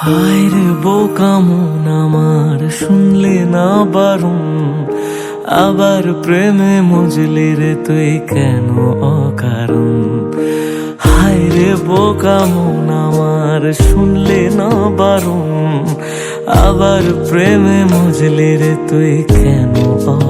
বোকা মন আমার, শুনলে না বারণ আবার প্রেমে মজলি রে তুই কেন অকারণ হায় রে বোকা মন আমার, শুনলে না বারণ আবার প্রেমে মজলি রে তুই কেন অকারণ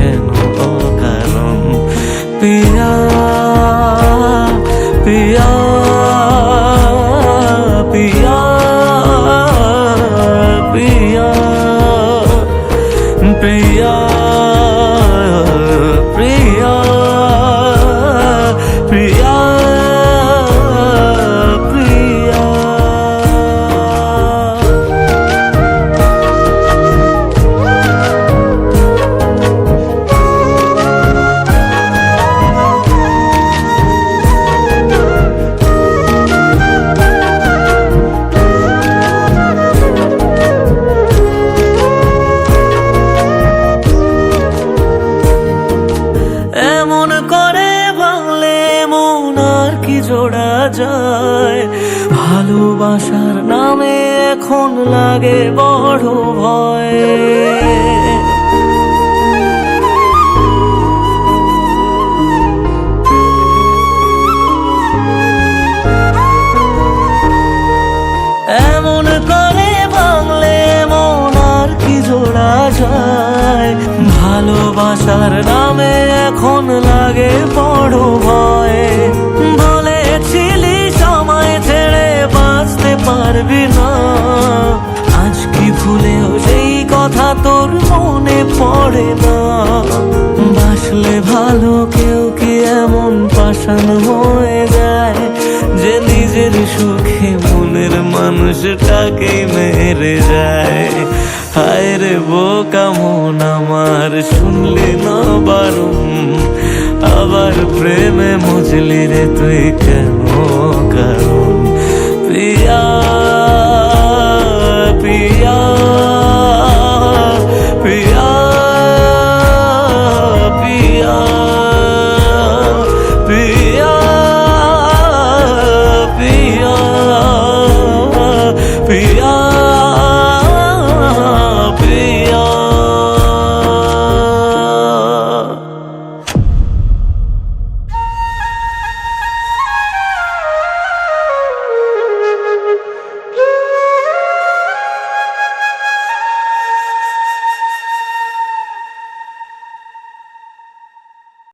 plus জোড়া যায়। ভালোবাসার নামে এখন লাগে বড় ভয়। মন আর কি যায়। ভালোবাসার নামে এখন লাগে বড় তোর মনে পড়ে না। বাসলে ভালো কেউ কি এমন পাষাণ হয়ে যায় যে নিজের সুখে মনের মানুষটাকে মেরে যায়। হায় রে বোকা মন আমার, শুনলে না বারুম আবার প্রেমে মজলি রে তুই কেন কারণ?